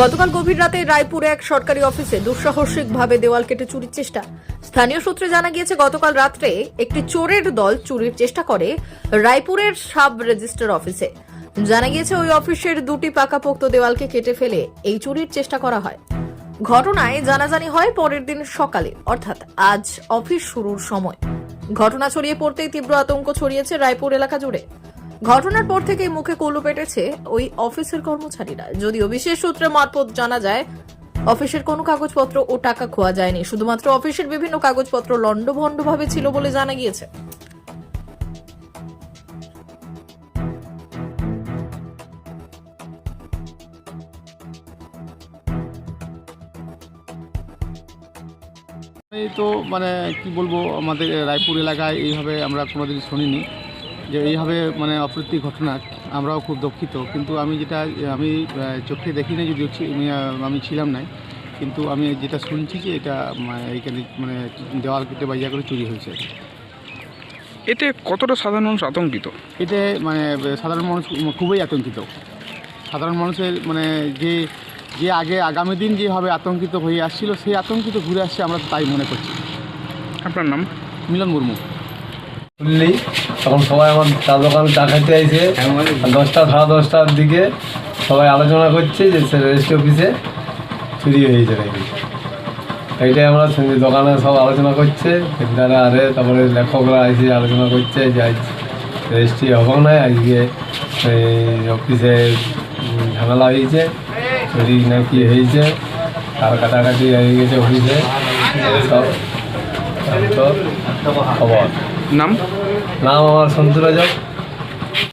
গতকাল গভীর রাতে রায়পুরে এক সরকারি অফিসে দুঃসাহসিকভাবে দেওয়াল কেটে চুরির চেষ্টা। স্থানীয় সূত্রে জানা গিয়েছে, গতকাল রাত্রে একটি চোরের দল চুরির চেষ্টা করে রায়পুরের সাব রেজিস্টার অফিসে। জানা গিয়েছে, ওই অফিসের দুটি পাকাপোক্ত দেওয়ালকে কেটে ফেলে এই চুরির চেষ্টা করা হয়। ঘটনায় জানাজানি হয় পরের দিন সকালে, অর্থাৎ আজ অফিস শুরুর সময়। ঘটনা ছড়িয়ে পড়তেই তীব্র আতঙ্ক ছড়িয়েছে রায়পুর এলাকা জুড়ে। ঘটনার পর থেকেই মুখে কলু পেটেছে ওই অফিসের কর্মচারীরা। যদিও বিশেষ সূত্রে মারফত জানা যায়, অফিসের কোনো কাগজপত্র ও টাকা খোয়া যায়নি। শুধুমাত্র অফিসের বিভিন্ন কাগজপত্র লণ্ডভণ্ডভাবে ছিল বলে জানা গিয়েছে। এই তো মানে কি বলব, আমাদের রায়পুর এলাকায় এইভাবে আমরা কোনোদিন শুনিনি। যে এইভাবে মানে অপ্রীতি ঘটনা আমরাও খুব দুঃখিত। কিন্তু আমি যেটা আমি চোখে দেখিনি যদি আমি ছিলাম নাই। কিন্তু আমি যেটা শুনছি যে এটা মানে এইখানে মানে দেওয়াল কেটে বাইজা করে চুরি হয়েছে এতে কতটা সাধারণ মানুষ আতঙ্কিত? এতে মানে সাধারণ মানুষ খুবই আতঙ্কিত। সাধারণ মানুষের মানে যে যে আগে আগামী দিন যেভাবে আতঙ্কিত হয়ে আসছিল সেই আতঙ্কিত ঘুরে আসছে আমরা তাই মনে করছি। আপনার নাম? মিলন মুর্মু। তখন সবাই আমার চা দোকানে চা খাইতে আইছে। দশটা, সাড়ে দশটার দিকে সবাই আলোচনা করছে যে রেজিস্ট্রি অফিসে চুরি হয়েছে নাকি। এইটাই আমরা দোকানে সব আলোচনা করছে। তারা আরে, তারপরে লেখকরা এসে আলোচনা করছে যে আজ রেজিস্ট্রি হবে না, আজকে অফিসে ঝামেলা হয়েছে, চুরি নাকি হয়েছে তার কাটাকাটি হয়ে গেছে অফিসে সব খবর। নাম? নাম আমার সন্তু রাজক